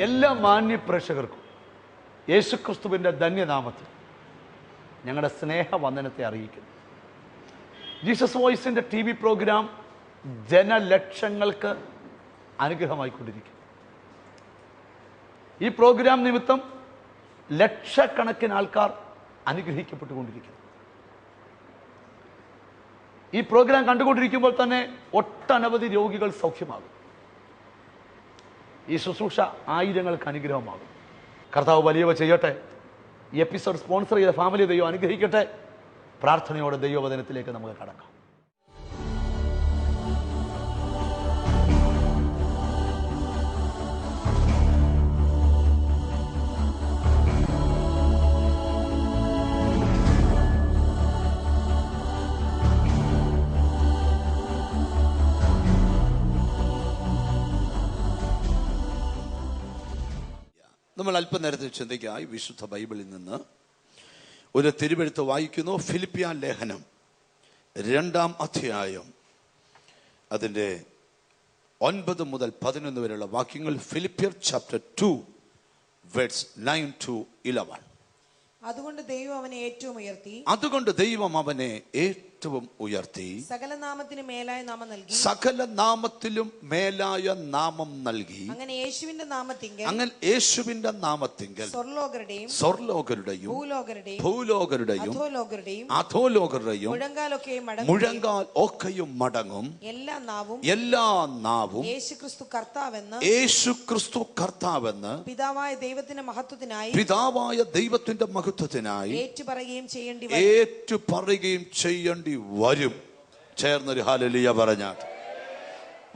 എല്ലാ മാന്യ പ്രേക്ഷകർക്കും യേശുക്രിസ്തുവിന്റെ ധന്യനാമത്തിൽ ഞങ്ങളുടെ സ്നേഹവന്ദനത്തെ അറിയിക്കുന്നു. ജീസസ് വോയിസിന്റെ ടി വി പ്രോഗ്രാം ജനലക്ഷങ്ങൾക്ക് അനുഗ്രഹമായിക്കൊണ്ടിരിക്കുന്നു. ഈ പ്രോഗ്രാം നിമിത്തം ലക്ഷക്കണക്കിന് ആൾക്കാർ അനുഗ്രഹിക്കപ്പെട്ടുകൊണ്ടിരിക്കുന്നു. ഈ പ്രോഗ്രാം കണ്ടുകൊണ്ടിരിക്കുമ്പോൾ തന്നെ ഒട്ടനവധി രോഗികൾ സൗഖ്യമാകും. ഈ ശുശ്രൂഷ ആയിരങ്ങൾക്ക് അനുഗ്രഹമാകും. കർത്താവ് വലിയവ ചെയ്യട്ടെ. ഈ എപ്പിസോഡ് സ്പോൺസർ ചെയ്ത ഫാമിലി ദൈവം അനുഗ്രഹിക്കട്ടെ. പ്രാർത്ഥനയോടെ ദൈവവചനത്തിലേക്ക് നമുക്ക് കടക്കാം. നമ്മൾ അല്പനേരത്തിൽ ചിന്തിക്കായി വിശുദ്ധ ബൈബിളിൽ നിന്ന് ഒരു തിരുവെഴുത്ത് വായിക്കുന്നു. ഫിലിപ്പിയ ലേഖനം രണ്ടാം അധ്യായം. അതിന്റെ ഒൻപത് മുതൽ പതിനൊന്ന് വരെയുള്ള വാക്യങ്ങൾ ഫിലിപ്പിയർ chapter two words nine to eleven അതുകൊണ്ട് ദൈവം അവനെ ഏറ്റവും ഉയർത്തി. അതുകൊണ്ട് ദൈവം അവനെ ഏറ്റവും ഉയർത്തി. സകല നാമത്തിന് മേലായ നാമം നൽകി. സകല നാമത്തിലും മേലായ നാമം നൽകി. അങ്ങനെ യേശുവിന്റെ നാമത്തിങ്കൽ അങ്ങനെ യേശുവിന്റെ നാമത്തിങ്കൽ സ്വർലോകരുടെയും സ്വർലോകരുടെയും ഭൂലോകരുടെയും ഭൂലോകരുടെയും അധോലോകരുടെയും അധോലോകരുടെയും മുഴങ്കാലൊക്കെയും മടങ്ങും മുഴങ്കാൽ ഒക്കെയും മടങ്ങും. എല്ലാ നാവും എല്ലാ നാവും യേശുക്രിസ്തു കർത്താവെന്ന് യേശു ക്രിസ്തു കർത്താവെന്ന് പിതാവായ ദൈവത്തിന്റെ മഹത്വത്തിനായി പിതാവായ ദൈവത്തിന്റെ മഹത്വത്തിനായി ഏറ്റുപറയുകയും ചെയ്യേണ്ടി വരും. ഏറ്റു പറയുകയും ചെയ്യേണ്ടി വരും. ചേർന്നൊരു ഹാലലിയ പറഞ്ഞാൽ.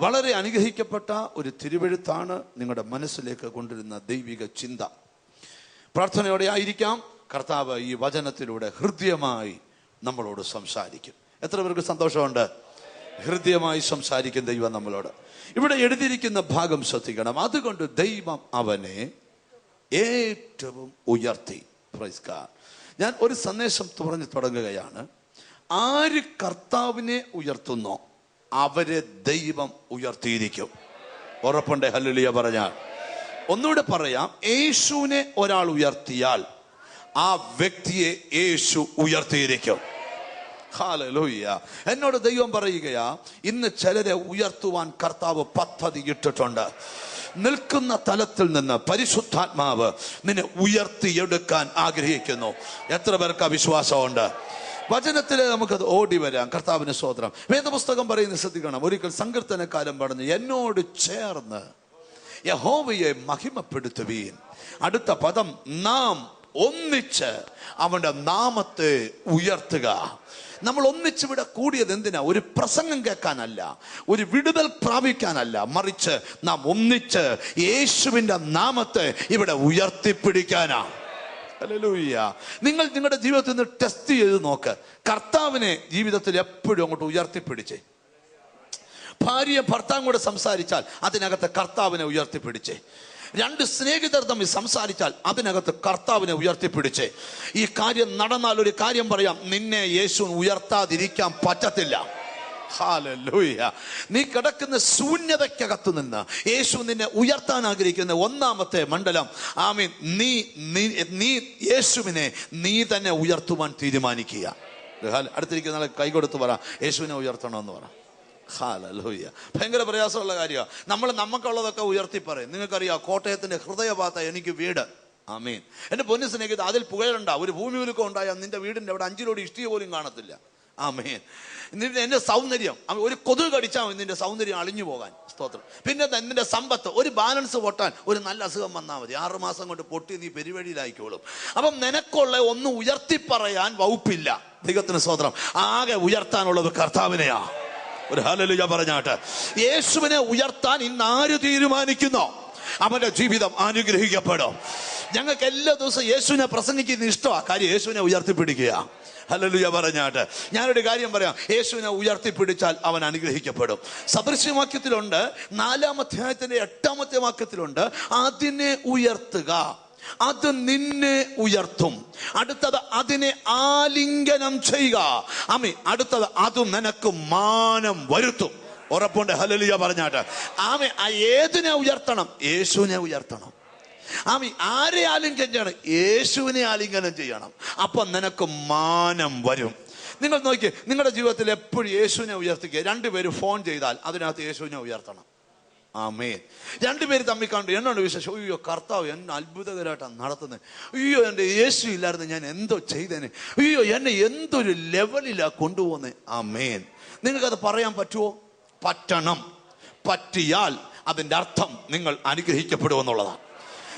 വളരെ അനുഗ്രഹിക്കപ്പെട്ട ഒരു തിരുവെഴുത്താണ് നിങ്ങളുടെ മനസ്സിലേക്ക് കൊണ്ടുവരുന്ന ദൈവിക ചിന്ത. പ്രാർത്ഥനയോടെ ആയിരിക്കാം. കർത്താവ് ഈ വചനത്തിലൂടെ ഹൃദ്യമായി നമ്മളോട് സംസാരിക്കും. എത്ര പേർക്ക് സന്തോഷമുണ്ട്? ഹൃദ്യമായി സംസാരിക്കും ദൈവം നമ്മളോട്. ഇവിടെ എഴുതിയിരിക്കുന്ന ഭാഗം ശ്രദ്ധിക്കണം. അതുകൊണ്ട് ദൈവം അവനെ ഏറ്റവും ഉയർത്തി. ഞാൻ ഒരു സന്ദേശം തുറഞ്ഞു തുടങ്ങുകയാണ്. ആര് കർത്താവിനെ ഉയർത്തുന്നോ അവരെ ദൈവം ഉയർത്തിയിരിക്കും. ഉറപ്പുണ്ട് ഹല്ലുലിയ പറഞ്ഞാൽ. ഒന്നുകൂടെ പറയാം യേശുവിനെ ഒരാൾ ഉയർത്തിയാൽ ആ വ്യക്തിയെ യേശു ഉയർത്തിയിരിക്കും. ഹാലലോയ്യ എന്നോട് ദൈവം പറയുകയാ ഇന്ന് ചിലരെ ഉയർത്തുവാൻ കർത്താവ് പദ്ധതി ഇട്ടിട്ടുണ്ട്. നിൽക്കുന്ന തലത്തിൽ നിന്ന് പരിശുദ്ധാത്മാവ് നിന്നെ ഉയർത്തിയെടുക്കാൻ ആഗ്രഹിക്കുന്നു. എത്ര പേർക്ക് വിശ്വാസമുണ്ട് വചനത്തിൽ നമുക്കത് ഓടി വരാം. കർത്താവിന് സ്വോത്രം വേദപുസ്തകം പറയുന്ന ശ്രദ്ധിക്കണം. ഒരിക്കൽ സങ്കീർത്തനക്കാലം പറഞ്ഞു എന്നോട് ചേർന്ന് യഹോവയെ മഹിമപ്പെടുത്തുവീൻ. അടുത്ത പദം നാം ഒന്നിച്ച് അവന്റെ നാമത്തെ ഉയർത്തുക. നമ്മൾ ഒന്നിച്ചിവിടെ കൂടിയത് എന്തിനാ? ഒരു പ്രസംഗം കേൾക്കാനല്ല. ഒരു വിടുതൽ പ്രാപിക്കാനല്ല. മറിച്ച് നാം ഒന്നിച്ച് യേശുവിന്റെ നാമത്തെ ഇവിടെ ഉയർത്തിപ്പിടിക്കാനാ. ഹല്ലേലൂയ. നിങ്ങൾ നിങ്ങളുടെ ജീവിതത്തിൽ നിന്ന് ടെസ്റ്റ് ചെയ്ത് നോക്ക്. കർത്താവിനെ ജീവിതത്തിൽ എപ്പോഴും അങ്ങോട്ട് ഉയർത്തിപ്പിടിച്ചേ. ഭാര്യ ഭർത്താവും കൂടെ സംസാരിച്ചാൽ അതിനകത്ത് കർത്താവിനെ ഉയർത്തിപ്പിടിച്ചേ. രണ്ട് സ്നേഹിതർ തമ്മിൽ സംസാരിച്ചാൽ അതിനകത്ത് കർത്താവിനെ ഉയർത്തിപ്പിടിച്ചേ. ഈ കാര്യം നടന്നാൽ ഒരു കാര്യം പറയാം. നിന്നെ യേശു ഉയർത്താതിരിക്കാൻ പറ്റത്തില്ല. നീ കിടക്കുന്ന ശൂന്യതയ്ക്കകത്ത് നിന്ന് യേശു നിന്നെ ഉയർത്താൻ ആഗ്രഹിക്കുന്ന ഒന്നാമത്തെ മണ്ഡലം. ആമീൻ. നീ നീ യേശുവിനെ നീ തന്നെ ഉയർത്തുവാൻ തീരുമാനിക്കുക. അടുത്തിരിക്കുന്ന ആളെ കൈ കൊടുത്ത് പറ. യേശുവിനെ ഉയർത്തണമെന്ന് പറ. ഹാലലൂയ. ഭയങ്കര പ്രയാസമുള്ള കാര്യമാണ് നമ്മൾ നമുക്കുള്ളതൊക്കെ ഉയർത്തി പറയും. നിങ്ങൾക്കറിയാം കോട്ടയത്തിന്റെ ഹൃദയഭാഗത്ത എനിക്ക് വീട്. ആമീൻ. എന്റെ പൊന്നു സ്നേഹിത അതിൽ പുകഴുണ്ട ഒരു ഭൂമി ഉലുക്കം ഉണ്ടായാൽ നിന്റെ വീടിന്റെ അവിടെ അഞ്ചിലോട് ഇഷ്ടിക പോലും കാണത്തില്ല. ആമേൻ. നിന്റെ എന്റെ സൗന്ദര്യം ഒരു കൊതുക് കടിച്ചാൽ മതി നിന്റെ സൗന്ദര്യം അളിഞ്ഞു പോകാൻ. സ്തോത്രം. പിന്നെ നിന്റെ സമ്പത്ത് ഒരു ബാലൻസ് പൊട്ടാൻ ഒരു നല്ല അസുഖം വന്നാൽ മതി. ആറുമാസം കൊണ്ട് പൊട്ടി നീ പെരുവഴിയിലായിക്കോളും. അപ്പം നിനക്കുള്ള ഒന്ന് ഉയർത്തി പറയാൻ വകുപ്പില്ല. ദൈവത്തിന് സ്തോത്രം. ആകെ ഉയർത്താനുള്ളത് കർത്താവിനെയാ. ഒരു ഹലലുജ പറഞ്ഞാട്ട്. യേശുവിനെ ഉയർത്താൻ ഇന്ന് ആര് തീരുമാനിക്കുന്നോ? അവന്റെ ജീവിതം അനുഗ്രഹിക്കപ്പെടും. ഞങ്ങൾക്ക് എല്ലാ ദിവസവും യേശുവിനെ പ്രസംഗിക്കുന്ന ഇഷ്ടമാണ് കാര്യം യേശുവിനെ ഉയർത്തിപ്പിടിക്കുക ഹല്ലേലൂയ പറഞ്ഞാട്ട്. ഞാനൊരു കാര്യം പറയാം. യേശുവിനെ ഉയർത്തിപ്പിടിച്ചാൽ അവൻ അനുഗ്രഹിക്കപ്പെടും. സദൃശ്യവാക്യത്തിലുണ്ട് നാലാം അധ്യായത്തിന്റെ എട്ടാമത്തെ വാക്യത്തിലുണ്ട് അതിനെ ഉയർത്തുക അത് നിന്നെ ഉയർത്തും. അടുത്തത് അതിനെ ആലിംഗനം ചെയ്യുക. അമ്മി അടുത്തത് അത് നിനക്ക് മാനം വരുത്തും. ഉറപ്പുണ്ട്. ഹലലിയ പറഞ്ഞാട്ട്. ആമെ ആ ഏതിനെ ഉയർത്തണം? യേശുവിനെ ഉയർത്തണം. ആമി ആരെ ആലിംഗനം ചെയ്യണം യേശുവിനെ ആലിംഗനം ചെയ്യണം. അപ്പം നിനക്ക് മാനം വരും. നിങ്ങൾ നോക്കിയേ നിങ്ങളുടെ ജീവിതത്തിൽ എപ്പോഴും യേശുവിനെ ഉയർത്തിക്കുക. രണ്ടുപേര് ഫോൺ ചെയ്താൽ അതിനകത്ത് യേശുവിനെ ഉയർത്തണം. ആമേൻ. രണ്ടുപേര് തമ്മിൽ കണ്ടു. എന്നോട് വിശേഷം അയ്യോ കർത്താവ് എന്നെ അത്ഭുതകരമായിട്ടാണ് നടത്തുന്നത് അയ്യോ എന്റെ യേശു ഇല്ലായിരുന്നു ഞാൻ എന്തോ ചെയ്തേനെ. അയ്യോ എന്നെ എന്തൊരു ലെവലിലാണ് കൊണ്ടുപോകുന്നത് ആമേൻ. നിങ്ങൾക്കത് പറയാൻ പറ്റുമോ പറ്റണം. പറ്റിയാൽ അതിന്റെ അർത്ഥം നിങ്ങൾ അനുഗ്രഹിക്കപ്പെടുമെന്നുള്ളതാണ്.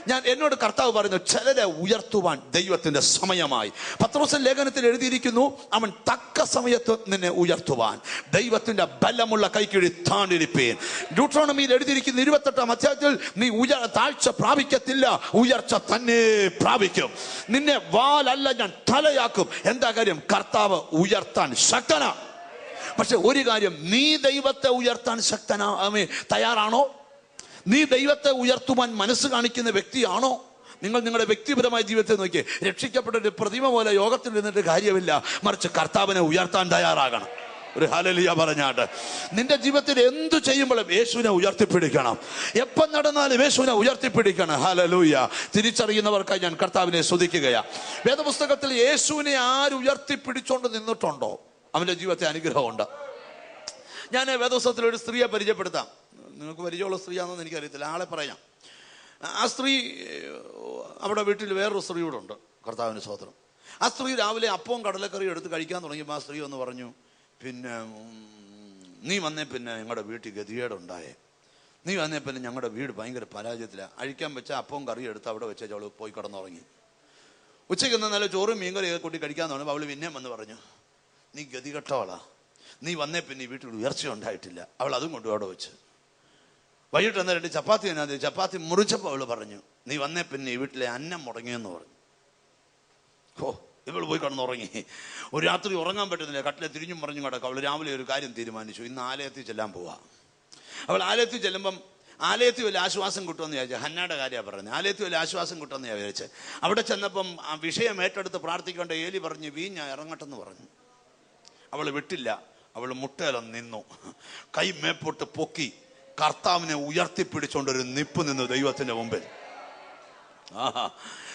ഞാൻ എന്നോട് കർത്താവ് പറയുന്നു ചിലരെ ഉയർത്തുവാൻ ദൈവത്തിന്റെ സമയമായി. പത്രോസൻ ലേഖനത്തിൽ എഴുതിയിരിക്കുന്നു അവൻ തക്ക സമയത്ത് നിന്നെ ഉയർത്തുവാൻ. ദൈവത്തിന്റെ ബലമുള്ള കൈക്കിഴി താണ്ടിരിപ്പേൻ. ഡ്യൂട്രോണമിയിൽ എഴുതിയിരിക്കുന്ന ഇരുപത്തെട്ടാം അധ്യായത്തിൽ നീ ഉയർ താഴ്ച പ്രാപിക്കത്തില്ല ഉയർച്ച തന്നെ പ്രാപിക്കും. നിന്നെ വാലല്ല ഞാൻ തലയാക്കും. എന്താ കാര്യം? കർത്താവ് ഉയർത്താൻ ശക്തനാ. പക്ഷെ ഒരു കാര്യം നീ ദൈവത്തെ ഉയർത്താൻ ശക്തനാ. തയ്യാറാണോ? നീ ദൈവത്തെ ഉയർത്തുവാൻ മനസ്സ് കാണിക്കുന്ന വ്യക്തിയാണോ? നിങ്ങൾ നിങ്ങളുടെ വ്യക്തിപരമായ ജീവിതത്തെ നോക്കി. രക്ഷിക്കപ്പെട്ട ഒരു പ്രതിമ പോലെ യോഗത്തിൽ നിന്നിട്ട് കാര്യമില്ല. മറിച്ച് കർത്താവിനെ ഉയർത്താൻ തയ്യാറാകണം. ഒരു ഹലലിയ പറഞ്ഞാട്ട്. നിന്റെ ജീവിതത്തിൽ എന്തു ചെയ്യുമ്പോഴും യേശുവിനെ ഉയർത്തിപ്പിടിക്കണം. എപ്പം നടന്നാലും യേശുവിനെ ഉയർത്തിപ്പിടിക്കണം. ഹലലൂയ തിരിച്ചറിയുന്നവർക്കായി ഞാൻ കർത്താവിനെ ശ്രദ്ധിക്കുകയാ വേദപുസ്തകത്തിൽ യേശുവിനെ ആര് ഉയർത്തിപ്പിടിച്ചോണ്ട് നിന്നിട്ടുണ്ടോ? അവന്റെ ജീവിതത്തെ അനുഗ്രഹമുണ്ട്. ഞാൻ വേദപുസ്തകത്തിൽ ഒരു സ്ത്രീയെ പരിചയപ്പെടുത്താം. നിങ്ങൾക്ക് പരിചയമുള്ള സ്ത്രീയാണെന്ന് എനിക്കറിയത്തില്ല. ആളെ പറയാം. ആ സ്ത്രീ അവിടെ വീട്ടിൽ വേറൊരു സ്ത്രീ കൂടെ ഉണ്ട് കർത്താവിന് സ്വോത്രം ആ സ്ത്രീ രാവിലെ അപ്പവും കടലക്കറിയും എടുത്ത് കഴിക്കാൻ തുടങ്ങിയപ്പോൾ ആ സ്ത്രീ ഒന്ന് പറഞ്ഞു പിന്നെ നീ വന്നേ പിന്നെ ഞങ്ങളുടെ വീട്ടിൽ ഗതികേടുണ്ടായേ. നീ വന്നേ പിന്നെ ഞങ്ങളുടെ വീട് ഭയങ്കര പരാജയത്തിലാണ് അഴിക്കാൻ വെച്ച അപ്പവും കറിയും എടുത്ത് അവിടെ വെച്ച അവൾ പോയി കിടന്നുറങ്ങി ഉച്ചയ്ക്ക് ഒന്ന് നല്ല ചോറും മീൻകറിയൊക്കെ കൂട്ടി കഴിക്കാൻ തുടങ്ങുമ്പോൾ അവൾ പിന്നെയും വന്ന് പറഞ്ഞു നീ ഗതികെട്ടവളാ. നീ വന്നേ പിന്നെ ഈ വീട്ടിൽ ഉയർച്ച ഉണ്ടായിട്ടില്ല അവൾ അതും കൊണ്ടുപോയി അവിടെ വെച്ച്. വൈകിട്ട് വന്ന രണ്ട് ചപ്പാത്തി എന്നാ ചപ്പാത്തി മുറിച്ചപ്പോൾ അവൾ പറഞ്ഞു നീ വന്നേ പിന്നെ ഈ വീട്ടിലെ അന്നം മുടങ്ങിയെന്ന് പറഞ്ഞു. ഓ ഇവൾ പോയി കിടന്നുറങ്ങി. ഒരു രാത്രി ഉറങ്ങാൻ പറ്റുന്നില്ല. കട്ടിലെ തിരിഞ്ഞും പറഞ്ഞും കിടക്കും. അവൾ രാവിലെ ഒരു കാര്യം തീരുമാനിച്ചു. ഇന്ന് ആലയത്തിൽ ചെല്ലാൻ പോവാ. അവൾ ആലയത്തിൽ ചെല്ലുമ്പം ആലയത്തിൽ വലിയ ആശ്വാസം കിട്ടുമെന്ന് വിചാരിച്ചു ഹന്നയുടെ കാര്യമാണ് പറഞ്ഞത് ആലയത്തിൽ വലിയ ആശ്വാസം കിട്ടുമെന്ന് ഞാൻ വിചാരിച്ചത് അവിടെ ചെന്നപ്പം ആ വിഷയം ഏറ്റെടുത്ത് പ്രാർത്ഥിക്കേണ്ട ഏലി പറഞ്ഞു വീ ഞാൻ ഇറങ്ങട്ടെന്ന് പറഞ്ഞു. അവൾ വിട്ടില്ല. അവൾ മുട്ടയിലൊന്ന് നിന്നു. കൈ മേപ്പോട്ട് പൊക്കി. കർത്താവിനെ ഉയർത്തിപ്പിടിച്ചുകൊണ്ടൊരു നിപ്പ് നിന്ന് ദൈവത്തിന്റെ മുമ്പിൽ.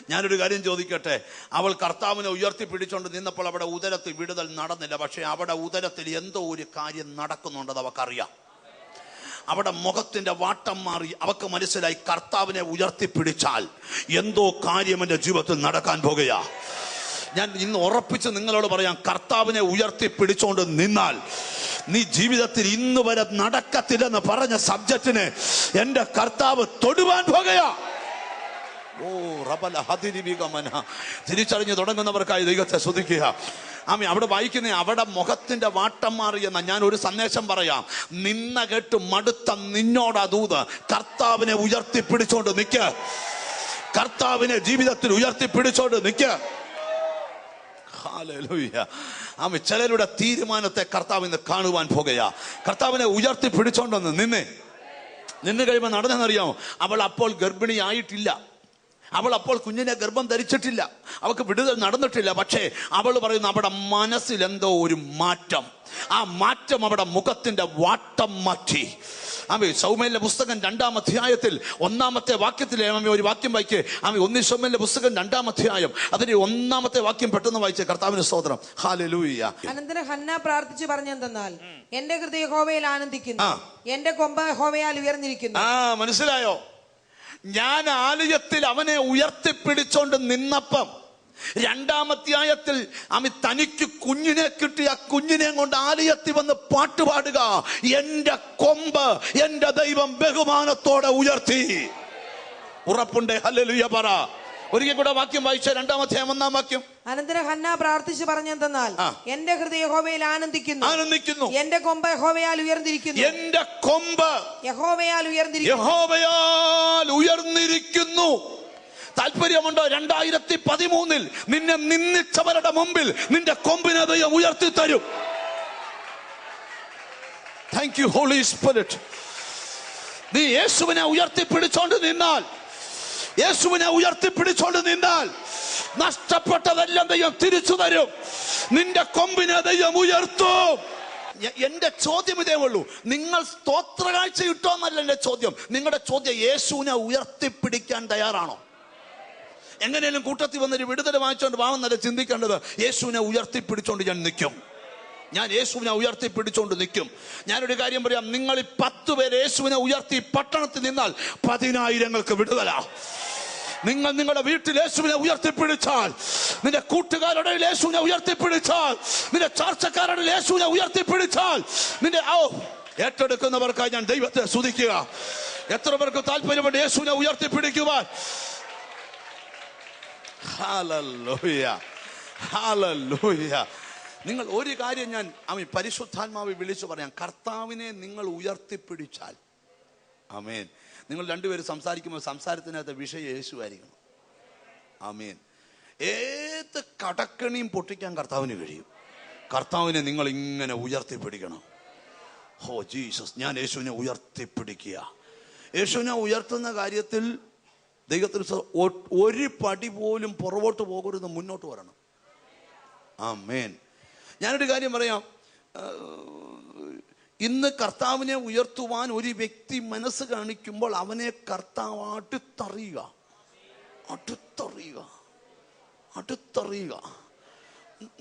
ഞാനൊരു കാര്യം ചോദിക്കട്ടെ? അവൾ കർത്താവിനെ ഉയർത്തിപ്പിടിച്ചുകൊണ്ട് നിന്നപ്പോൾ അവിടെ ഉദരത്തിൽ വിടുതൽ നടന്നില്ല. പക്ഷെ അവിടെ ഉദരത്തിൽ എന്തോ ഒരു കാര്യം നടക്കുന്നുണ്ടെന്ന് അവക്കറിയാം. അവിടെ മുഖത്തിന്റെ വാട്ടം മാറി അവക്ക് മനസ്സിലായി കർത്താവിനെ ഉയർത്തിപ്പിടിച്ചാൽ എന്തോ കാര്യം എന്റെ ജീവിതത്തിൽ നടക്കാൻ പോകുകയാ. ഞാൻ ഇന്ന് ഉറപ്പിച്ച് നിങ്ങളോട് പറയാം കർത്താവിനെ ഉയർത്തി പിടിച്ചോണ്ട് നിന്നാൽ നീ ജീവിതത്തിൽ ഇന്ന് വരെ നടക്കത്തില്ലെന്ന് പറഞ്ഞ സബ്ജക്റ്റിന് എന്റെ കർത്താവ് തൊടുവാൻ പോകയാ ഓ റബല ഹതിരിവികമന തിരിച്ചറിഞ്ഞ് തുടങ്ങുന്നവർക്കായി ദൈവത്തെ ശ്രദ്ധിക്കുക ആമി അവിടെ വായിക്കുന്ന അവിടെ മുഖത്തിന്റെ വാട്ടം മാറി എന്ന ഞാൻ ഒരു സന്ദേശം പറയാം. നിന്ന കേട്ട് മടുത്ത നിന്നോടാ ദൂത്. കർത്താവിനെ ഉയർത്തി ഉയർത്തിപ്പിടിച്ചോണ്ട് നിക്ക്. കർത്താവിനെ ജീവിതത്തിൽ ഉയർത്തിപ്പിടിച്ചോണ്ട് നിക്ക്. ഹാലലൂയ ആമി ചിലരുടെ തീരുമാനത്തെ കർത്താവ് ഇന്ന് കാണുവാൻ പോകുക കർത്താവിനെ ഉയർത്തി പിടിച്ചോണ്ടെന്ന് നിന്നെ. നിന്ന് കഴിയുമ്പോൾ നടന്നെന്നറിയാമോ? അവൾ അപ്പോൾ ഗർഭിണിയായിട്ടില്ല. അവൾ അപ്പോൾ കുഞ്ഞിനെ ഗർഭം ധരിച്ചിട്ടില്ല. അവൾക്ക് വിടുതൽ നടന്നിട്ടില്ല. പക്ഷേ അവൾ പറയുന്നു അവിടെ മനസ്സിൽ എന്തോ ഒരു മാറ്റം. ആ മാറ്റം അവിടെ മുഖത്തിന്റെ വാട്ടം മാറ്റി. ആമേ സൗമ്യന്റെ പുസ്തകം രണ്ടാം അധ്യായത്തിൽ ഒന്നാമത്തെ വാക്യത്തിൽ ആമേ ഒരു വാക്യം വായിക്കേ. ആമേ ഒന്നി സൗമ്യന്റെ പുസ്തകം രണ്ടാം അധ്യായം. അതിന്റെ ഒന്നാമത്തെ വാക്യം പെട്ടെന്ന് വായിച്ചേ കർത്താവിന് സ്തോത്രം. ഹാലലൂയ അനന്തര ഹന്ന പ്രാർത്ഥിച്ചു പറഞ്ഞെന്തെന്നാൽ എന്റെ ഹൃദയ ഹോവയിൽ ആനന്ദിക്കുന്നു. എന്റെ കൊമ്പ ഹോവയാൽ ഉയർന്നിരിക്കുന്നു. ആ മനസ്സിലായോ? ഞാൻ ആലയത്തിൽ അവനെ ഉയർത്തിപ്പിടിച്ചോണ്ട് നിന്നപ്പം രണ്ടാമധ്യായത്തിൽ അമി തനിക്ക് കുഞ്ഞിനെ കിട്ടി ആ കുഞ്ഞിനെ കൊണ്ട് ആലയത്തിൽ വന്ന് പാട്ടുപാടുക എന്റെ കൊമ്പ് എന്റെ ദൈവം ബഹുമാനത്തോടെ ഉയർത്തി. ഉറപ്പുണ്ട്. ഹല്ലേലൂയ പറ. ഒരിക്കൽ കൂടെ വാക്യം വായിച്ച. രണ്ടാമത്തെ ഒന്നാം വാക്യം. അനന്തര ഹന്ന പ്രാർത്ഥിച്ചു പറഞ്ഞെന്തെന്നാൽ. എന്റെ ഹൃദയ ഹോവയിൽ ആനന്ദിക്കുന്നു. ആനന്ദിക്കുന്നു. എന്റെ കൊമ്പ് യഹോവയാൽ ഉയർന്നിരിക്കുന്നു. എന്റെ കൊമ്പ് യഹോവയാൽ ഉയർന്നിരിക്കുന്നു. യഹോവയാൽ ഉയർന്നിരിക്കുന്നു. താല്പര്യമുണ്ടോ? രണ്ടായിരത്തി പതിമൂന്നിൽ നിന്നെ നിന്ദിച്ചവരുടെ മുമ്പിൽ നിന്റെ കൊമ്പിനെ ദൈവം ഉയർത്തി തരും താങ്ക് യു ഹോളി സ്പിരിറ്റ് നീ യേശുവിനെ ഉയർത്തിപ്പിടിച്ചോണ്ട് നിന്നാൽ യേശുവിനെ ഉയർത്തിപ്പിടിച്ചോണ്ട് നിന്നാൽ നഷ്ടപ്പെട്ടതെല്ലാം ദൈവം തിരിച്ചു തരും. നിന്റെ കൊമ്പിനെ ദൈവം ഉയർത്തും. എന്റെ ചോദ്യം ഇതേ ഉള്ളൂ. നിങ്ങൾ സ്തോത്ര കാഴ്ച ഇട്ടോന്നല്ല എന്റെ ചോദ്യം. നിങ്ങളുടെ ചോദ്യം യേശുവിനെ ഉയർത്തിപ്പിടിക്കാൻ തയ്യാറാണോ? എങ്ങനെയും കൂട്ടത്തിൽ വന്നൊരു വിടുതൽ വാങ്ങിച്ചുകൊണ്ട് വാങ്ങുന്നത് ചിന്തിക്കേണ്ടത്? യേശുവിനെ ഉയർത്തിപ്പിടിച്ചോണ്ട് ഞാൻ നിൽക്കും. ഞാൻ യേശുവിനെ ഉയർത്തിപ്പിടിച്ചോണ്ട് നിൽക്കും. ഞാനൊരു കാര്യം പറയാം. നിങ്ങൾ ഈ പത്ത് പേര് യേശുവിനെ ഉയർത്തി പട്ടണത്തിൽ നിന്നാൽ പതിനായിരങ്ങൾക്ക് വിടുതലാ. നിങ്ങൾ നിങ്ങളുടെ വീട്ടിൽ യേശുവിനെ ഉയർത്തിപ്പിടിച്ചാൽ നിന്റെ കൂട്ടുകാരുടെ യേശുവിനെ ഉയർത്തിപ്പിടിച്ചാൽ നിന്റെ ചർച്ചക്കാരുടെ യേശുവിനെ ഉയർത്തിപ്പിടിച്ചാൽ നിന്റെ ഓ ഏറ്റെടുക്കുന്നവർക്കായി ഞാൻ ദൈവത്തെ സ്തുതിക്കുക. എത്ര പേർക്ക് താല്പര്യമുണ്ട് യേശുവിനെ ഉയർത്തിപ്പിടിക്കുവാൻ? ഹല്ലേലൂയ. നിങ്ങൾ ഒരു കാര്യം ഞാൻ അമി പരിശുദ്ധാത്മാവി വിളിച്ചു പറയാം. കർത്താവിനെ നിങ്ങൾ ഉയർത്തിപ്പിടിച്ചാൽ. അമേൻ നിങ്ങൾ രണ്ടുപേരും സംസാരിക്കുമ്പോൾ സംസാരത്തിനകത്ത് വിഷയം യേശു ആയിരിക്കും അമേൻ ഏത് കടക്കണിയും പൊട്ടിക്കാൻ കർത്താവിന് കഴിയും. കർത്താവിനെ നിങ്ങൾ ഇങ്ങനെ ഉയർത്തിപ്പിടിക്കണം. ഹോ ജീസസ് ഞാൻ യേശുവിനെ ഉയർത്തിപ്പിടിക്കുക. യേശുവിനെ ഉയർത്തുന്ന കാര്യത്തിൽ ദൈവത്തിന് ഒരു പടി പോലും പുറകോട്ട് പോകരുത് മുന്നോട്ട് വരണം. ആ മേൻ ഞാനൊരു കാര്യം പറയാം. ഇന്ന് കർത്താവിനെ ഉയർത്തുവാൻ ഒരു വ്യക്തി മനസ്സ് കാണിക്കുമ്പോൾ അവനെ കർത്താവ് അടുത്തറിയുക. അടുത്തറിയുക. അടുത്തറിയുക.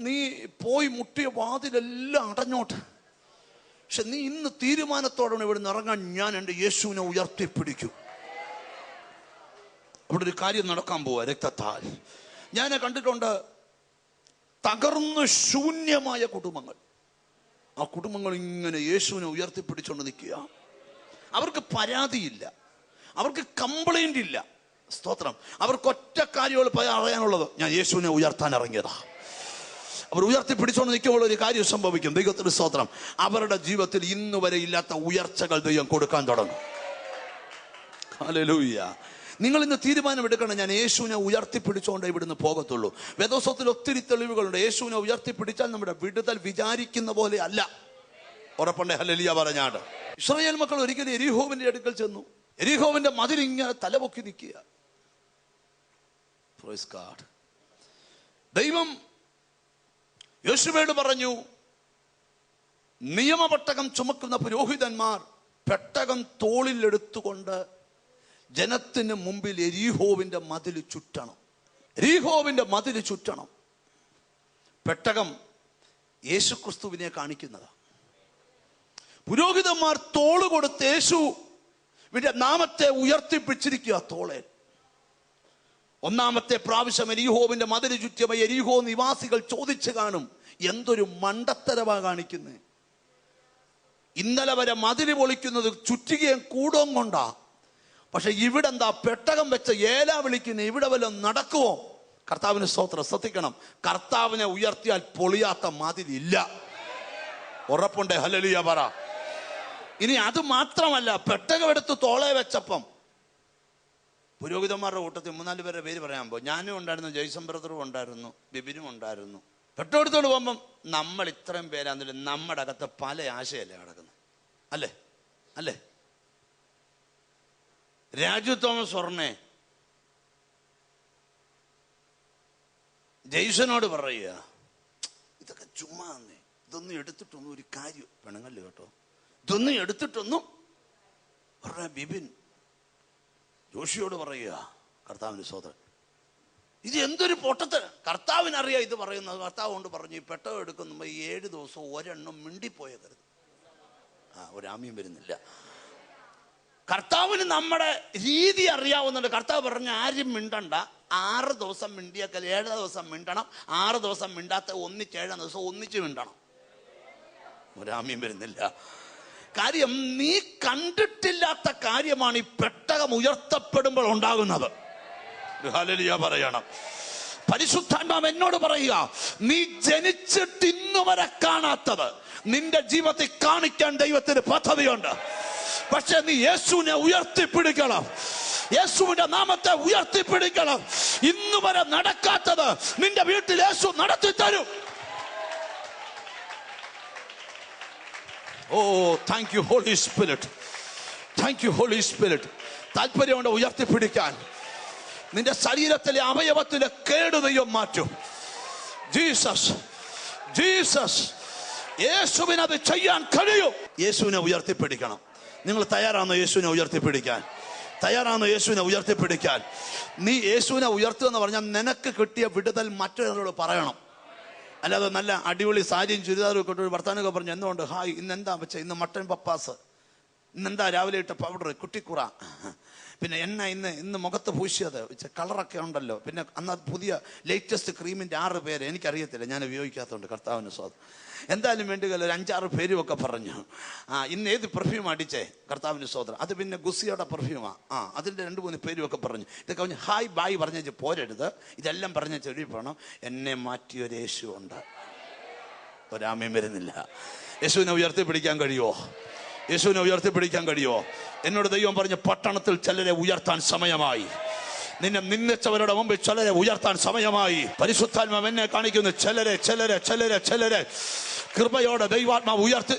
നീ പോയി മുട്ടിയ വാതിലെല്ലാം അടഞ്ഞോട്ട്. പക്ഷെ നീ ഇന്ന് തീരുമാനത്തോടെ ഇവിടെ നിന്ന് ഇറങ്ങാൻ ഞാൻ എന്റെ യേശുവിനെ ഉയർത്തിപ്പിടിക്കും. അവിടെ ഒരു കാര്യം നടക്കാൻ പോവാ രക്തത്താൽ. ഞാൻ കണ്ടിട്ടുണ്ട് തകർന്ന് ശൂന്യമായ കുടുംബങ്ങൾ. ആ കുടുംബങ്ങൾ ഇങ്ങനെ യേശുവിനെ ഉയർത്തിപ്പിടിച്ചുകൊണ്ട് നിൽക്കുക. അവർക്ക് പരാതിയില്ല. അവർക്ക് കംപ്ലൈന്റ് ഇല്ല. സ്തോത്രം. അവർക്ക് ഒറ്റ കാര്യങ്ങൾ പറയാനുള്ളത്. ഞാൻ യേശുവിനെ ഉയർത്താൻ ഇറങ്ങിയതാ. അവർ ഉയർത്തിപ്പിടിച്ചുകൊണ്ട് നിൽക്കുമ്പോൾ ഒരു കാര്യം സംഭവിക്കും. ദൈവത്തിന് സ്തോത്രം. അവരുടെ ജീവിതത്തിൽ ഇന്നുവരെ ഇല്ലാത്ത ഉയർച്ചകൾ ദൈവം കൊടുക്കാൻ തുടങ്ങും. ഹല്ലേലൂയ നിങ്ങൾ ഇന്ന് തീരുമാനമെടുക്കണം. ഞാൻ യേശുവിനെ ഉയർത്തിപ്പിടിച്ചുകൊണ്ട് ഇവിടുന്ന് പോകത്തുള്ളൂ. വേദോസത്തിൽ ഒത്തിരി തെളിവുകളുണ്ട്. യേശുവിനെ ഉയർത്തിപ്പിടിച്ചാൽ നമ്മുടെ വിടുതൽ വിചാരിക്കുന്ന പോലെ അല്ല. ഉറപ്പണ്ടേ? ഹലലിയ പറഞ്ഞാട്. ഇസ്രായേൽ മക്കൾ ഒരിക്കലും എരിഹോവിന്റെ അടുക്കൽ ചെന്നു. എരിഹോവിന്റെ മതിലിങ്ങനെ തലപൊക്കി നിൽക്കുക. ദൈവം യേശുവേട് പറഞ്ഞു നിയമപട്ടകം ചുമക്കുന്ന പുരോഹിതന്മാർ പെട്ടകം തോളിൽ എടുത്തുകൊണ്ട് ജനത്തിന് മുമ്പിൽ എരീഹോവിന്റെ മതിൽ ചുറ്റണം. എരീഹോവിന്റെ മതിൽ ചുറ്റണം. പെട്ടകം യേശുക്രിസ്തുവിനെ കാണിക്കുന്നതാ. പുരോഹിതന്മാർ തോൾ കൊടുത്ത് യേശുവിന്റെ നാമത്തെ ഉയർത്തിപ്പിടിച്ചിരിക്കുക തോളേൽ ഒന്നാമത്തെ പ്രാവശ്യം എരീഹോവിന്റെ മതിൽ ചുറ്റിയവ എരീഹോ നിവാസികൾ ചോദിച്ചു കാണും എന്തൊരു മണ്ടത്തരവാ കാണിക്കുന്നത് ഇന്നലെ വരെ മതിൽ പൊളിക്കുന്നത് ചുറ്റുകയും കൂടവും കൊണ്ടാ. പക്ഷെ ഇവിടെ എന്താ പെട്ടകം വെച്ച ഏല വിളിക്കുന്ന ഇവിടെ വല്ലതും നടക്കുമോ കർത്താവിന് സ്തോത്രം. ശ്രദ്ധിക്കണം. കർത്താവിനെ ഉയർത്തിയാൽ പൊളിയാത്ത മതിലില്ല ഉറപ്പുണ്ടേ. ഹലലിയ പറ. ഇനി അത് മാത്രമല്ല പെട്ടകം എടുത്ത് തോളെ വെച്ചപ്പം. പുരോഹിതന്മാരുടെ കൂട്ടത്തിൽ മൂന്നാൽ പേരുടെ പേര് പറയാൻ പോകും. ഞാനും ഉണ്ടായിരുന്നു ജയ്സം ബ്രദറും ഉണ്ടായിരുന്നു ബിബിനും ഉണ്ടായിരുന്നു. പെട്ടെടുത്തോണ്ട് പോകുമ്പം നമ്മൾ ഇത്രയും പേരാന്നില്ല നമ്മുടെ അകത്ത് പല ആശയല്ലേ കിടക്കുന്നത് അല്ലേ? അല്ലേ? രാജു തോമസ് സ്വർണേ. ജെയ്സനോട് പറയുക ഇതൊക്കെ ചുമ്മാ ഇതൊന്നും എടുത്തിട്ടൊന്നും ഒരു കാര്യം പെണുങ്ങല്ലേ കേട്ടോ. ഇതൊന്നും എടുത്തിട്ടൊന്നും പറഞ്ഞ ബിബിൻ ജോഷിയോട് പറയുക കർത്താവിന് സോദരൻ ഇത് എന്തൊരു പൊട്ടത്ത് കർത്താവിനറിയാം ഇത് പറയുന്നത്. കർത്താവ് കൊണ്ട് പറഞ്ഞു ഈ പെട്ടകം ഈ ഏഴ് ദിവസം ഒരെണ്ണം മിണ്ടിപ്പോയ കരുത് ആ ഒരാമ്യം വരുന്നില്ല. കർത്താവിന് നമ്മുടെ രീതി അറിയാവുന്നുണ്ട്. കർത്താവ് പറഞ്ഞ ആരും മിണ്ടണ്ട. ആറ് ദിവസം മിണ്ടിയാക്കൽ ഏഴ് ദിവസം മിണ്ടണം. ആറ് ദിവസം മിണ്ടാത്ത ഒന്നിച്ച് ഏഴാം ദിവസം ഒന്നിച്ച് മിണ്ടണം. ഒരാമ്യം വരുന്നില്ല. കാര്യം നീ കണ്ടിട്ടില്ലാത്ത കാര്യമാണ് ഈ പെട്ടകം ഉയർത്തപ്പെടുമ്പോൾ ഉണ്ടാകുന്നത്. പറയണം. പരിശുദ്ധാത്മാവ് എന്നോട് പറയുക നീ ജനിച്ചിട്ട് ഇന്നുവരെ കാണാത്തത്. നിന്റെ ജീവിതത്തിൽ കാണിക്കാൻ ദൈവത്തിന് പദ്ധതിയുണ്ട്. പക്ഷെ നീ യേശുവിനെ ഉയർത്തിപ്പിടിക്കണം. യേശുവിന്റെ നാമത്തെ ഉയർത്തിപ്പിടിക്കണം. ഇന്നു വരെ നടക്കാത്തത് നിന്റെ വീട്ടിൽ യേശു നടത്തി തരും. ഓ thank you holy spirit thank you holy spirit താല്പര്യമുണ്ട് ഉയർത്തിപ്പിടിക്കാൻ. നിന്റെ ശരീരത്തിലെ അവയവത്തിലെ കേട് ദൈവം മാറ്റും. ജീസസ് ജീസസ് യേശുവിനത് ചെയ്യാൻ കഴിയും. യേശുവിനെ ഉയർത്തിപ്പിടിക്കണം. നിങ്ങൾ തയ്യാറാണോ യേശുവിനെ ഉയർത്തിപ്പിടിക്കാൻ? തയ്യാറാണോ യേശുവിനെ ഉയർത്തിപ്പിടിക്കാൻ? നീ യേശുവിനെ ഉയർത്തുക എന്ന് പറഞ്ഞാൽ നിനക്ക് കിട്ടിയ വിടുതൽ മറ്റൊരാളോട് പറയണം. അല്ലാതെ നല്ല അടിപൊളി സാരിയും ചുരിദാറും ഒക്കെ ഒരു വർത്താനൊക്കെ പറഞ്ഞു എന്തുകൊണ്ട്? ഹായ് ഇന്ന് എന്താ വെച്ചാൽ ഇന്ന് മട്ടൻ പപ്പാസ്. ഇന്നെന്താ രാവിലെ ഇട്ട പൗഡർ കുട്ടിക്കുറ. പിന്നെ എണ്ണ ഇന്ന് ഇന്ന് മുഖത്ത് പൂശിയത്. കളറൊക്കെ ഉണ്ടല്ലോ. പിന്നെ അന്ന് പുതിയ ലേറ്റസ്റ്റ് ക്രീമിന്റെ ആറ് പേര് എനിക്കറിയത്തില്ല. ഞാൻ ഉപയോഗിക്കാത്തതുകൊണ്ട് കർത്താവിന് സ്വാദം. എന്തായാലും വേണ്ടി ഒരു അഞ്ചാറ് പേരും ഒക്കെ പറഞ്ഞു. ആ ഇന്ന് ഏത് പെർഫ്യൂം അടിച്ചേ? കർത്താവിന്റെ സ്വാദം. അത് പിന്നെ ഗുസിയുടെ പെർഫ്യൂമാണ് ആ അതിന്റെ രണ്ട് മൂന്ന് പേരും ഒക്കെ പറഞ്ഞു. ഇതൊക്കെ പറഞ്ഞു ഹായ് ബായ് പറഞ്ഞു പോരരുത്. ഇതെല്ലാം പറഞ്ഞ ചെടി പോകണം എന്നെ മാറ്റിയൊരു യേശു ഉണ്ട്. ഒരാമയും വരുന്നില്ല. യേശുവിനെ ഉയർത്തി പിടിക്കാൻ കഴിയുമോ യേശുവിനെ ഉയർത്തിപ്പിടിക്കാൻ കഴിയുമോ? എന്നോട് ദൈവം പറഞ്ഞ പട്ടണത്തിൽ ചിലരെ ഉയർത്താൻ സമയമായി. നിന്നെ നിന്ദിച്ചവരുടെ മുമ്പിൽ ചിലരെ ഉയർത്താൻ സമയമായി. പരിശുദ്ധാത്മാവ് എന്നെ കാണിക്കുന്നു. ചിലരെ ചിലരെ ചിലരെ ചിലരെ. കൃപയോടെ ദൈവാത്മാവ് ഉയർത്തി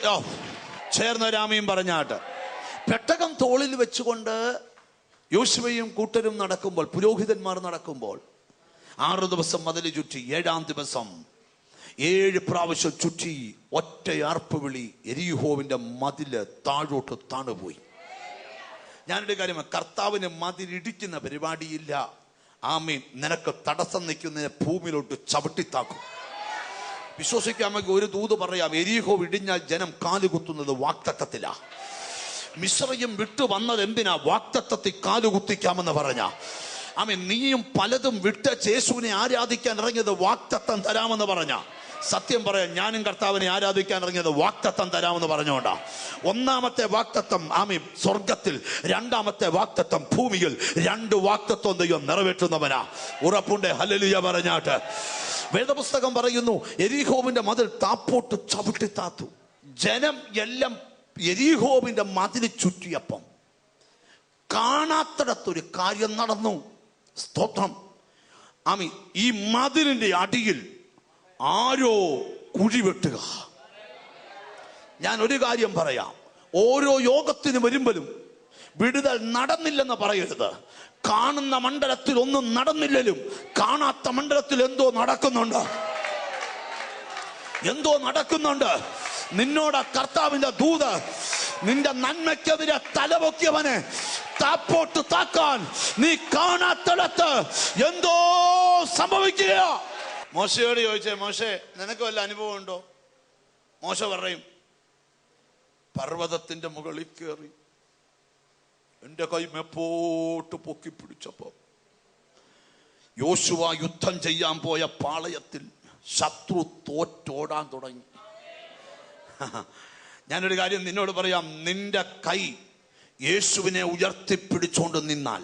ചേർന്ന രാമയും പറഞ്ഞാട്ട്. പെട്ടകം തോളിൽ വെച്ചുകൊണ്ട് യോശുവയും കൂട്ടരും നടക്കുമ്പോൾ പുരോഹിതന്മാർ നടക്കുമ്പോൾ ആറു ദിവസം മതിൽ ചുറ്റി ഏഴാം ദിവസം ഏഴ് പ്രാവശ്യം ചുറ്റി ഒറ്റയാർപ്പ് വിളി എരിഹോവിന്റെ മതിൽ താഴോട്ട് താണുപോയി. ഞാനൊരു കാര്യം കർത്താവിന് മതിലിടിക്കുന്ന പരിപാടിയില്ല. ആമീൻ. നിനക്ക് തടസ്സം നിൽക്കുന്നതിനെ ഭൂമിയിലോട്ട് ചവിട്ടിത്താക്കും. വിശ്വസിക്കാമെങ്കിൽ ഒരു ദൂത് പറയാം. എരിഹോ ഇടിഞ്ഞ ജനം കാലുകുത്തുന്നത് വാക്തത്വത്തിലാ. മിശ്രയും വിട്ടു വന്നത് എന്തിനാ? വാക്തത്വത്തിൽ കാലുകുത്തിക്കാമെന്ന് പറഞ്ഞ. ആമീൻ. നീയും പലതും വിട്ട് ചേശുവിനെ ആരാധിക്കാൻ ഇറങ്ങിയത് വാക്തത്വം തരാമെന്ന് പറഞ്ഞ. സത്യം പറയാം ഞാനും കർത്താവിനെ ആരാധിക്കാൻ ഇറങ്ങിയത് വാക്തത്വം തരാമെന്ന് പറഞ്ഞുകൊണ്ടാ. ഒന്നാമത്തെ വാക്തത്വം ആമി സ്വർഗത്തിൽ രണ്ടാമത്തെ വാക്തത്വം ഭൂമിയിൽ. രണ്ട് വാക്തത്വം ദൈവം നിറവേറ്റുന്നവനാ. ഉറപ്പുണ്ട് ഹലലിയ പറഞ്ഞാട്ട്. വേദപുസ്തകം പറയുന്നു എരിഹോവിന്റെ മതിൽ താപ്പോട്ട് ചവിട്ടി താത്തു. ജനം എല്ലാം എരിഹോവിന്റെ മതിൽ ചുറ്റിയപ്പം. കാണാത്തിടത്തൊരു കാര്യം നടന്നു. സ്തോത്രം. ആമി ഈ മതിലിന്റെ അടിയിൽ ആരോ കുഴിവെട്ടുക ഞാൻ ഒരു കാര്യം പറയാം. ഓരോ യോഗത്തിന് വരുമ്പോഴും വിടുതൽ നടന്നില്ലെന്ന് പറയരുത്. കാണുന്ന മണ്ഡലത്തിൽ ഒന്നും നടന്നില്ലെങ്കിലും കാണാത്ത മണ്ഡലത്തിൽ എന്തോ നടക്കുന്നുണ്ട്. എന്തോ നടക്കുന്നുണ്ട്. നിന്നോട് കർത്താവിന്റെ ദൂത് നിന്റെ നന്മയ്ക്കെതിരെ തലപൊക്കിയവനെ താപ്പോട്ട് താക്കാൻ നീ കാണാത്തിടത്ത് എന്തോ സംഭവിക്കുക മോശയോട് ചോദിച്ചേ മോശേ നിനക്ക് വല്ല അനുഭവം ഉണ്ടോ? മോശ പറയും പർവതത്തിന്റെ മുകളിൽ കയറി എന്റെ കൈ മെപ്പോട്ട് പൊക്കി പിടിച്ചപ്പോ യോശുവ യുദ്ധം ചെയ്യാൻ പോയ പാളയത്തിൽ ശത്രു തോറ്റോടാൻ തുടങ്ങി. ഞാനൊരു കാര്യം നിന്നോട് പറയാം. നിന്റെ കൈ യേശുവിനെ ഉയർത്തിപ്പിടിച്ചോണ്ട് നിന്നാൽ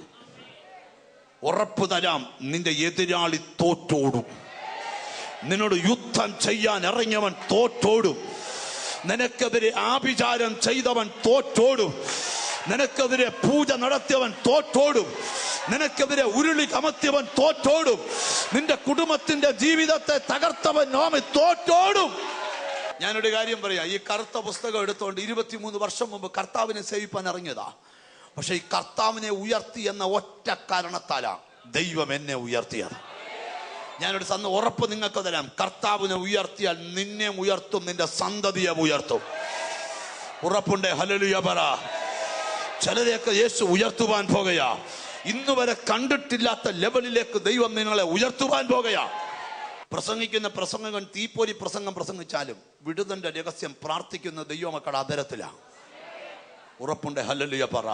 ഉറപ്പ് തരാം. നിന്റെ എതിരാളി തോറ്റോടും. നിന്നോട് യുദ്ധം ചെയ്യാൻ ഇറങ്ങിയവൻ തോറ്റോടും. നിനക്കെതിരെ ആഭിചാരം ചെയ്തവൻ തോറ്റോടും. നിനക്കെതിരെ പൂജ നടത്തിയവൻ തോറ്റോടും. നിനക്കെതിരെ ഉരുളി കമത്തിയവൻ തോറ്റോടും. നിന്റെ കുടുംബത്തിന്റെ ജീവിതത്തെ തകർത്തവൻ നോമി തോറ്റോടും. ഞാനൊരു കാര്യം പറയാം. ഈ കറുത്ത പുസ്തകം എടുത്തുകൊണ്ട് ഇരുപത്തിമൂന്ന് വർഷം മുമ്പ് കർത്താവിനെ സേവിപ്പാൻ ഇറങ്ങിയതാ. പക്ഷെ ഈ കർത്താവിനെ ഉയർത്തി എന്ന ഒറ്റ കാരണത്താലാ ദൈവം എന്നെ ഉയർത്തിയത്. ഞാനൊരു സന്ന് ഉറപ്പ് നിങ്ങൾക്ക് തരാം. കർത്താവിനെ ഉയർത്തിയാൽ നിന്നെ ഉയർത്തും നിന്റെ സന്തതിയെ ഉയർത്തും. ഉറപ്പുണ്ട്. ഹലലുയ പറ. ചിലരെയൊക്കെ യേശു ഉയർത്തുവാൻ പോകയാ ഇന്ന് വരെ കണ്ടിട്ടില്ലാത്ത ലെവലിലേക്ക് ദൈവം നിങ്ങളെ ഉയർത്തുവാൻ പോകയാ പ്രസംഗിക്കുന്ന പ്രസംഗങ്ങൾ തീപ്പൊരി പ്രസംഗം പ്രസംഗിച്ചാലും വിടുതന്റെ രഹസ്യം പ്രാർത്ഥിക്കുന്ന ദൈവമക്കളുടെ അതരത്തിലാണ് ഉറപ്പുണ്ട്. ഹല്ലലുയ പറ.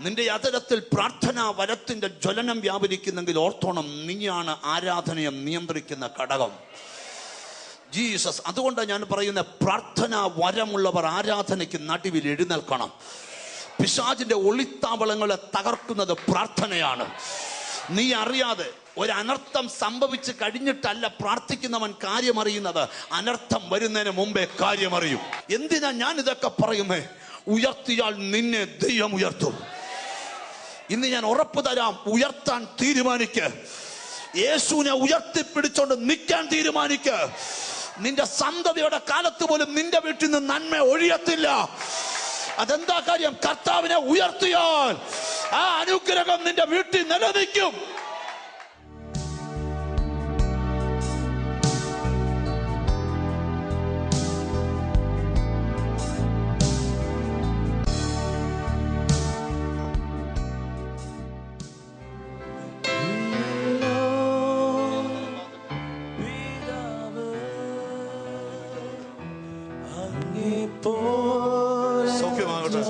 നിന്റെ അതരത്തിൽ പ്രാർത്ഥനാ വരത്തിന്റെ ജ്വലനം വ്യാപരിക്കുന്നെങ്കിൽ ഓർത്തോണം നീയാണ് ആരാധനയെ നിയന്ത്രിക്കുന്ന ഘടകം. ജീസസ് അതുകൊണ്ടാണ് ഞാൻ പറയുന്ന പ്രാർത്ഥനാ വരമുള്ളവർ ആരാധനയ്ക്ക് നടുവിൽ എഴുന്നേൽക്കണം. പിശാചിന്റെ ഒളിത്താവളങ്ങളെ തകർക്കുന്നത് പ്രാർത്ഥനയാണ്. നീ അറിയാതെ ഒരു അനർത്ഥം സംഭവിച്ച് കഴിഞ്ഞിട്ടല്ല പ്രാർത്ഥിക്കുന്നവൻ കാര്യമറിയുന്നത്. അനർത്ഥം വരുന്നതിന് മുമ്പേ കാര്യമറിയും. എന്തിനാ ഞാൻ ഇതൊക്കെ പറയുമേ ഉയർത്തിയാൽ നിന്നെ ദൈവം ഉയർത്തും. ഇന്ന് ഞാൻ ഉറപ്പ് തരാം ഉയർത്താൻ തീരുമാനിക്ക്. യേശുവിനെ ഉയർത്തിപ്പിടിച്ചോണ്ട് നിൽക്കാൻ തീരുമാനിക്ക്. നിന്റെ സന്തതിയുടെ കാലത്ത് പോലും നിന്റെ വീട്ടിൽ നിന്ന് നന്മ ഒഴിയത്തില്ല. അതെന്താ കാര്യം? കർത്താവിനെ ഉയർത്തിയാൽ ആ അനുഗ്രഹം നിന്റെ വീട്ടിൽ നിലനിൽക്കും. സൗഖ്യമാകട്ടെ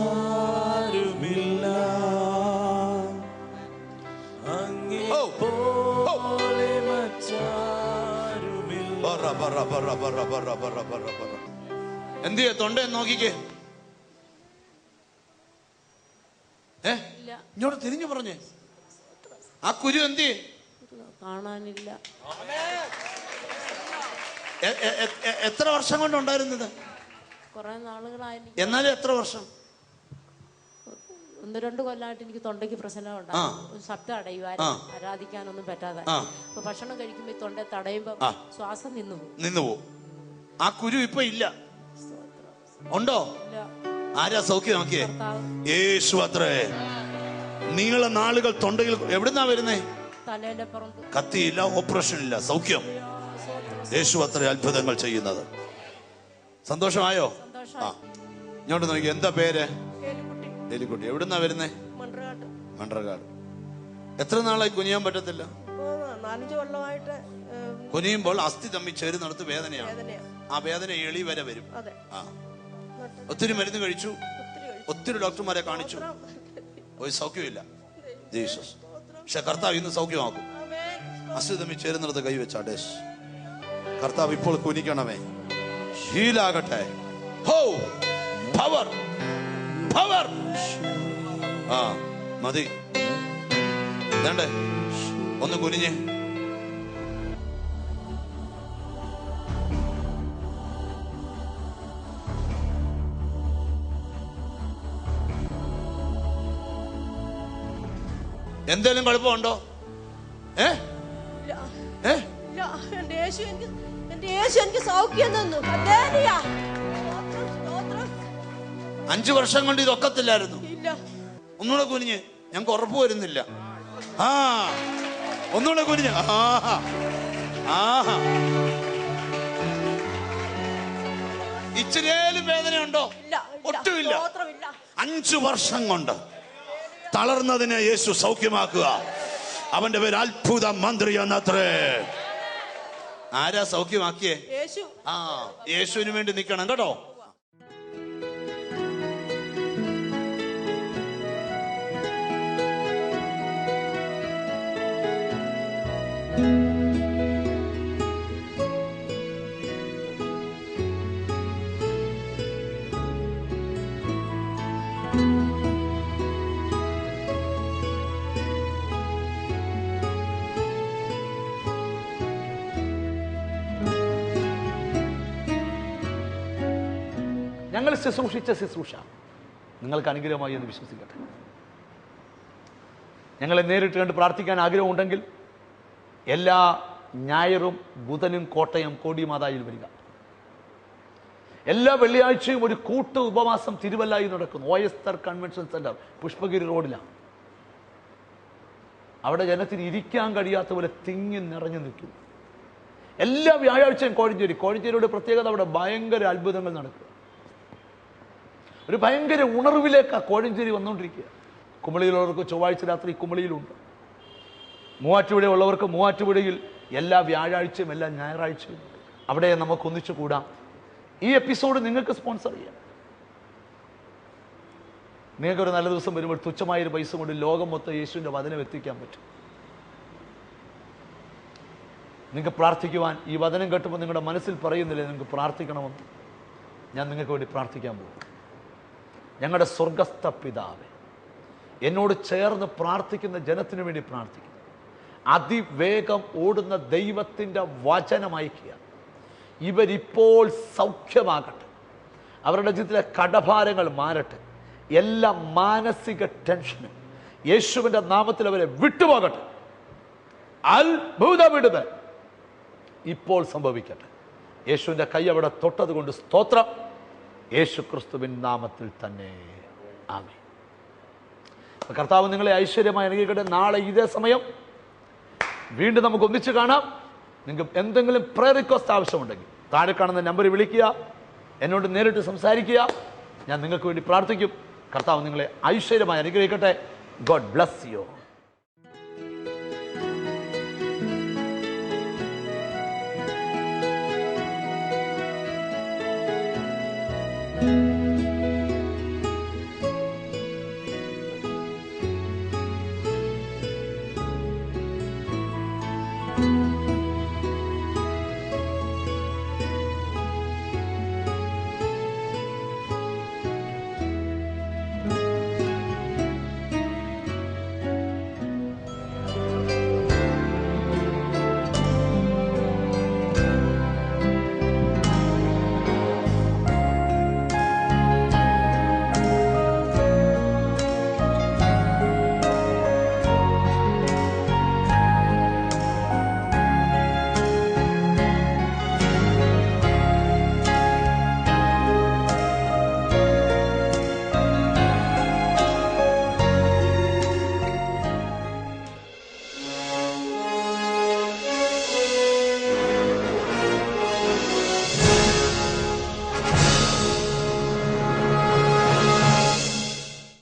എന്ത് ചെയ്യ തൊണ്ട നോക്കിക്കേ ഏ ഇങ്ങോട്ട് തിരിഞ്ഞു പറഞ്ഞേ. ആ കുരു എന്ത് കാണാനില്ല. എത്ര വർഷം കൊണ്ടുണ്ടായിരുന്നത്? കുറെ നാളുകളായി എനിക്ക് എന്നാലും എത്ര വർഷം? ഒന്ന് രണ്ട് കൊല്ലമായിട്ട് എനിക്ക് തൊണ്ടയ്ക്ക് പ്രശ്നം. ഉണ്ടായിരുന്നു ശബ്ദം അടയുവാനും ആരാധിക്കാനൊന്നും പറ്റാതെ. അപ്പൊ ഭക്ഷണം കഴിക്കുമ്പോ ഈ തൊണ്ട തടയുമ്പോ. ശ്വാസം നിന്നു പോകും നിന്നു പോകും ആ കുരു ഇപ്പൊ ഇല്ല. ഉണ്ടോ? ആരാ സൗഖ്യം നോക്കിയേ? യേശു അത്രേ. നീള നാളുകൾ തൊണ്ടയിൽ എവിടുന്നാ വരുന്നേ? തലേന്റെ കത്തിയില്ല ഓപ്പറേഷൻ ഇല്ല. സൗഖ്യം. യേശു അത്ര അത്ഭുതങ്ങൾ ചെയ്യുന്നത്. സന്തോഷമായോ? ആ. ഇങ്ങോട്ട് നോക്കി എന്താ പേര്? എലിക്കുട്ടി എവിടുന്നാ വരുന്നേ? മണ്ഡറകാട് എത്ര നാളായി കുനിയാൻ പറ്റത്തില്ല? കുനിയുമ്പോൾ അസ്ഥി തമ്മി ചേരുന്നിടത്ത് വേദനയാണ്. ആ വേദന എളി വരെ വരും. ആ. ഒത്തിരി മരുന്ന് കഴിച്ചു? ഒത്തിരി ഡോക്ടർമാരെ കാണിച്ചു. ഒരു സൗഖ്യമില്ല. ജീസസ്. പക്ഷെ കർത്താവ് ഇന്ന് സൗഖ്യമാക്കും. അസ്ഥി തമ്മി ചേരുന്നിടത്ത് കൈവച്ചാടേശ് കർത്താവ് ഇപ്പോൾ കുനിക്കണമേ. ഹീലാകട്ടെ ഹോ പവർ പവർ ആ മതി. വേണ്ടേ ഒന്ന് കുനിഞ്ഞ്. എന്തേലും കുഴപ്പമുണ്ടോ? ഏ? ഏ? യേശു എനിക്ക് യേശു എനിക്ക് സൗഖ്യം തന്നു. അഞ്ചു വർഷം കൊണ്ട് ഇതൊക്കത്തില്ലായിരുന്നു. ഒന്നുകൂടെ കുനിഞ്ഞ്. ഞങ്ങൾക്ക് ഉറപ്പ് വരുന്നില്ല. ആ ഒന്നുകൂടെ കുനിഞ്ഞ്. ആഹാ ആഹാ ഇച്ചിരിയേലും വേദനയുണ്ടോ? ഒട്ടുമില്ല. അഞ്ചു വർഷം കൊണ്ട് തളർന്നതിനെ യേശു സൗഖ്യമാക്കുക. അവന്റെ പേര് അത്ഭുത മന്ത്രി എന്നത്രേ. ആരാ സൗഖ്യമാക്കിയേ? യേശു. ആ യേശുവിന് വേണ്ടി നിൽക്കണം കേട്ടോ. ഞങ്ങൾ ശുശ്രൂഷിച്ച ശുശ്രൂഷ. നിങ്ങൾക്ക് അനുഗ്രഹമായി എന്ന് വിശ്വസിക്കട്ടെ. ഞങ്ങളെ നേരിട്ട് കണ്ട് പ്രാർത്ഥിക്കാൻ ആഗ്രഹമുണ്ടെങ്കിൽ എല്ലാ ഞായറും ബുധനും കോട്ടയം കോടിമാതായിൽ വരിക. എല്ലാ വെള്ളിയാഴ്ചയും ഒരു കൂട്ട് ഉപവാസം തിരുവല്ലായി നടക്കുന്നു. ഒ എസ് തർ കൺവെൻഷൻ സെന്റർ പുഷ്പഗിരി റോഡിലാണ് അവിടെ ജനത്തിന് ഇരിക്കാൻ കഴിയാത്ത പോലെ തിങ്ങി നിറഞ്ഞു നിൽക്കുന്നു എല്ലാ വ്യാഴാഴ്ചയും കോഴഞ്ചേരി. കോഴഞ്ചേരിയുടെ പ്രത്യേകത അവിടെ ഭയങ്കര അത്ഭുതങ്ങൾ നടക്കുക. ഒരു ഭയങ്കര ഉണർവിലേക്കാണ് കോഴഞ്ചേരി വന്നുകൊണ്ടിരിക്കുക. കുമളിയിലുള്ളവർക്ക് ചൊവ്വാഴ്ച രാത്രി കുമളിയിലുണ്ട്. മൂവാറ്റുപുഴ ഉള്ളവർക്ക് മൂവാറ്റുപുഴയിൽ എല്ലാ വ്യാഴാഴ്ചയും എല്ലാ ഞായറാഴ്ചയും അവിടെ നമുക്ക് ഒന്നിച്ചു കൂടാം. ഈ എപ്പിസോഡ് നിങ്ങൾക്ക് സ്പോൺസർ ചെയ്യാം. നിങ്ങൾക്കൊരു നല്ല ദിവസം വരുമ്പോൾ തുച്ഛമായൊരു പൈസ കൊണ്ട് ലോകം മൊത്തം യേശുവിന്റെ വചനം എത്തിക്കാൻ പറ്റും. നിങ്ങൾക്ക് പ്രാർത്ഥിക്കുവാൻ ഈ വചനം കേട്ടുമ്പോൾ നിങ്ങളുടെ മനസ്സിൽ പറയുന്നില്ലേ നിങ്ങൾക്ക് പ്രാർത്ഥിക്കണമെന്ന്? ഞാൻ നിങ്ങൾക്ക് വേണ്ടി പ്രാർത്ഥിക്കാൻ പോകും ഞങ്ങളുടെ സ്വർഗസ്ഥ പിതാവേ എന്നോട് ചേർന്ന് പ്രാർത്ഥിക്കുന്ന ജനത്തിനു വേണ്ടി പ്രാർത്ഥിക്കുന്നു. അതിവേഗം ഓടുന്ന ദൈവത്തിന്റെ വചനം അയക്കുക. ഇവരിപ്പോൾ സൗഖ്യമാകട്ടെ. അവരുടെ ജീവിതത്തിലെ കടഭാരങ്ങൾ മാറട്ടെ. എല്ലാ മാനസിക ടെൻഷനും യേശുവിന്റെ നാമത്തിൽ അവരെ വിട്ടുപോകട്ടെ. അത്ഭുത വിടുതൽ ഇപ്പോൾ സംഭവിക്കട്ടെ. യേശുവിന്റെ കൈ അവിടെ തൊട്ടത് കൊണ്ട് സ്തോത്രം. യേശു ക്രിസ്തുവിൻ നാമത്തിൽ തന്നെ. ആമി കർത്താവ് നിങ്ങളെ ഐശ്വര്യമായി അനുഗ്രഹിക്കട്ടെ. നാളെ ഇതേ സമയം വീണ്ടും നമുക്ക് ഒന്നിച്ച് കാണാം. നിങ്ങൾക്ക് എന്തെങ്കിലും പ്രയർ റിക്വസ്റ്റ് ആവശ്യമുണ്ടെങ്കിൽ താഴെ കാണുന്ന നമ്പർ വിളിക്കുക. എന്നോട് നേരിട്ട് സംസാരിക്കുക. ഞാൻ നിങ്ങൾക്ക് വേണ്ടി പ്രാർത്ഥിക്കും. കർത്താവ് നിങ്ങളെ ഐശ്വര്യമായി അനുഗ്രഹിക്കട്ടെ. God bless you